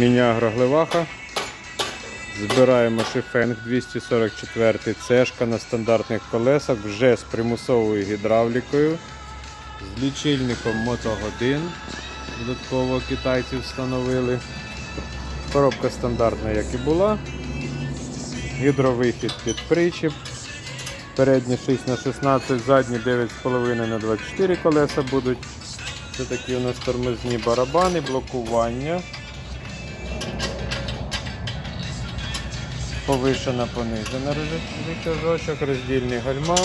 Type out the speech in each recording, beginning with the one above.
Міні-агроглеваха. Збираємо шифенг 244 цешка на стандартних колесах вже з примусовою гідравлікою, з лічильником мотогодин. Додатково китайці встановили. Коробка стандартна, як і була. Гідровихід під причіп. Передні 6 на 16, задні 9,5 на 24 колеса будуть. Це такі у нас тормозні барабани, блокування. Повишена понижена рычажочок, роздільний гальма,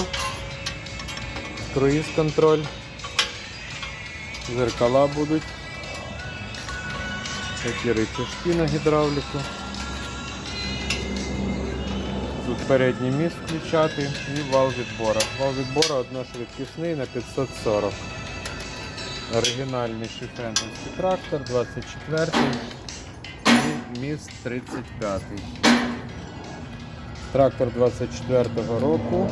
круїз контроль, зеркала будуть, такі рычажки на гідравліку. Тут передній міст включати і вал відбора. Вал відбора одношвидкісний на 540. Оригінальний шифенківський трактор, 24 і міст 35. Трактор 24-го року.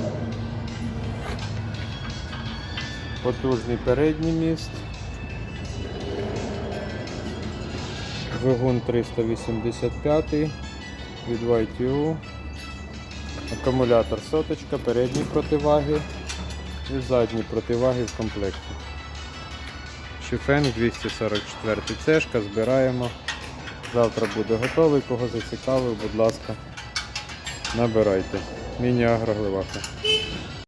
Потужний передній міст. Двигун 385 від YTU. Акумулятор соточка, передні противаги і задні противаги в комплекті. Шифен 244 цешка, збираємо. Завтра буде готовий. Кого зацікавив, будь ласка, набирайте. Міні-агрогливаха.